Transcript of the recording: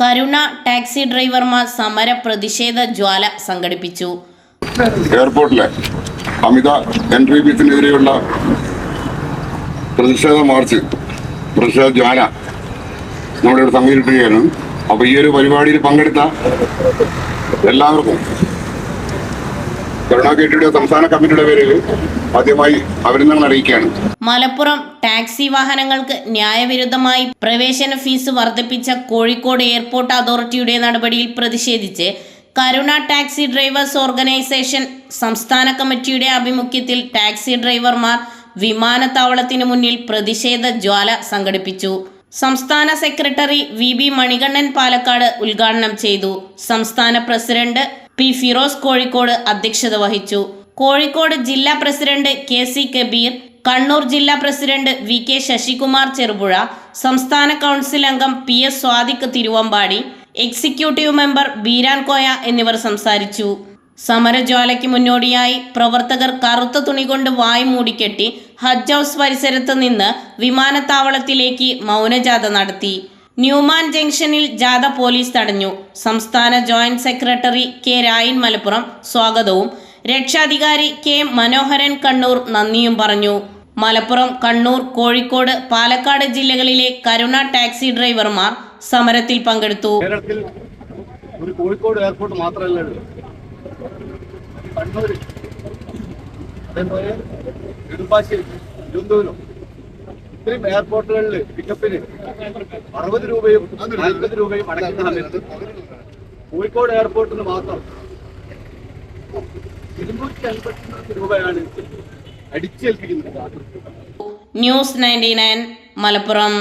കരുണ taxi ഡ്രൈവർമാർ സമര പ്രതിഷേധ ജ്വാല സംഘടിപ്പിച്ചു. എയർപോർട്ടിലെ അമിത എൻട്രി ഫീസിനെതിരെയുള്ള പ്രതിഷേധ മാർച്ച് പ്രതിഷേധ ജ്വാല നമ്മളിവിടെ സംഘടിപ്പിക്കുകയാണ്. അപ്പോൾ ഈ ഒരു പരിപാടിയിൽ പങ്കെടുത്ത എല്ലാവർക്കും കരുണാ കെട്ടിയുടെ സംസ്ഥാന കമ്മിറ്റിയുടെ പേരിൽ ആദ്യമായി അഭിനന്ദനങ്ങൾ അറിയിക്കുകയാണ് മലപ്പുറം ടാക്സി വാഹനങ്ങൾക്ക് ന്യായവിരുദ്ധമായി പ്രവേശന ഫീസ് വർദ്ധിപ്പിച്ച കോഴിക്കോട് എയർപോർട്ട് അതോറിറ്റിയുടെ നടപടിയിൽ പ്രതിഷേധിച്ച് കരുണ ടാക്സി ഡ്രൈവേഴ്സ് ഓർഗനൈസേഷൻ സംസ്ഥാന കമ്മിറ്റിയുടെ ആഭിമുഖ്യത്തിൽ ടാക്സി ഡ്രൈവർമാർ വിമാനത്താവളത്തിന് മുന്നിൽ പ്രതിഷേധ ജ്വാല സംഘടിപ്പിച്ചു. സംസ്ഥാന secretary V B Manikandan Palakkad ഉദ്ഘാടനം ചെയ്തു. സംസ്ഥാന പ്രസിഡന്റ് പി ഫിറോസ് കോഴിക്കോട് അധ്യക്ഷത വഹിച്ചു. കോഴിക്കോട് ജില്ലാ president K C Kabeer Kannur ജില്ലാ president V K Sasikumar Cherupuzha സംസ്ഥാന കൗൺസിൽ അംഗം P S Sadiq Thiruvambady executive member Beeran Koya എന്നിവർ സംസാരിച്ചു. സമരജ്വാലയ്ക്ക് മുന്നോടിയായി പ്രവർത്തകർ കറുത്ത തുണി കൊണ്ട് വായ് മൂടിക്കെട്ടി ഹജ്ജ് ഹൗസ് പരിസരത്ത് നിന്ന് വിമാനത്താവളത്തിലേക്ക് മൗനജാഥ നടത്തി. ന്യൂമാൻ ജംഗ്ഷനിൽ ജാഥ പോലീസ് തടഞ്ഞു. സംസ്ഥാന joint secretary K Rayan Malappuram സ്വാഗതവും. രക്ഷാധികാരി കെ മനോഹരൻ കണ്ണൂർ നന്ദിയും പറഞ്ഞു. മലപ്പുറം കണ്ണൂർ കോഴിക്കോട് പാലക്കാട് ജില്ലകളിലെ കരുണ ടാക്സി ഡ്രൈവർമാർ സമരത്തിൽ പങ്കെടുത്തു. ഒരു കോഴിക്കോട് എയർപോർട്ട് മാത്രമല്ല കണ്ണൂർ അതേപോലെ നെടുമ്പാശ്ശേരി തിരുവനന്തപുരം ഇത്രയും എയർപോർട്ടുകളിൽ പിക്കപ്പിന് അറുപത് രൂപയും നാൽപ്പത് രൂപയും അടയ്ക്കുന്ന സമയത്ത് കോഴിക്കോട് എയർപോർട്ടിന് മാത്രം ഇരുന്നൂറ്റി അൻപത്തി രൂപയാണ് അടിച്ചേൽപ്പിക്കുന്നത്. News ninety nine Malappuram.